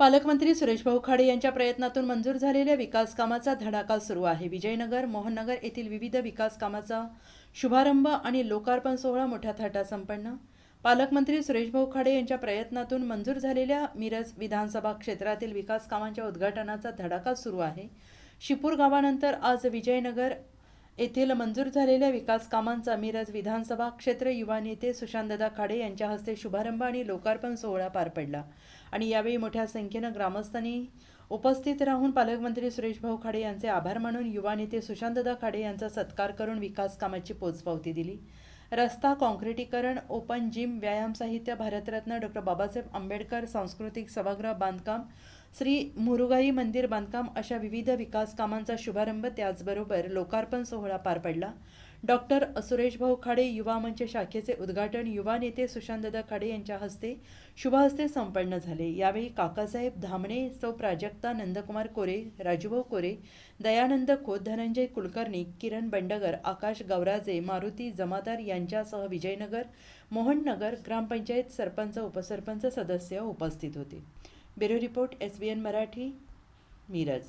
पालकमंत्री सुरेशभाऊ खाडे यांच्या प्रयत्नातून मंजूर झालेल्या विकास कामाचा धडाका सुरू आहे. विजयनगर मोहननगर येथील विविध विकास कामाचा शुभारंभ आणि लोकार्पण सोहळा मोठ्या थाटा संपन्न. पालकमंत्री सुरेशभाऊ खाडे यांच्या प्रयत्नातून मंजूर झालेल्या मिरज विधानसभा क्षेत्रातील विकास कामांच्या उद्घाटनाचा धडाका सुरू आहे. शिपूर गावानंतर आज विजयनगर येथील मंजूर झालेल्या विकास कामांचा मिरज विधानसभा क्षेत्र युवा नेते सुशांतदा खाडे यांच्या हस्ते शुभारंभ आणि लोकार्पण सोहळा पार पडला. आणि यावेळी मोठ्या संख्येनं ग्रामस्थांनी उपस्थित राहून पालकमंत्री सुरेशभाऊ खाडे यांचे आभार मानून युवा नेते सुशांतदा खाडे यांचा सत्कार करून विकास कामाची पोचपावती दिली. रस्ता काँक्रिटीकरण ओपन जिम व्यायाम साहित्य भारतरत्न डॉक्टर बाबासाहेब आंबेडकर सांस्कृतिक सभागृह बांधकाम श्री मुरुगाई मंदिर बांधकाम अशा विविध विकास कामांचा शुभारंभ त्याचबरोबर लोकार्पण सोहळा पार पडला. डॉक्टर सुरेशभाऊ खाडे युवा मंच शाखेचे उद्घाटन युवा नेते सुशांतदा खाडे यांच्या हस्ते शुभहस्ते संपन्न झाले. यावेळी काकासाहेब धामणे सौ प्राजक्ता नंदकुमार कोरे राजूभाऊ कोरे दयानंद खोत धनंजय कुलकर्णी किरण बंडगर आकाश गवराजे मारुती जमादार यांच्यासह विजयनगर मोहननगर ग्रामपंचायत सरपंच उपसरपंच सदस्य उपस्थित होते. Bureau report S B N Marathi Miraj.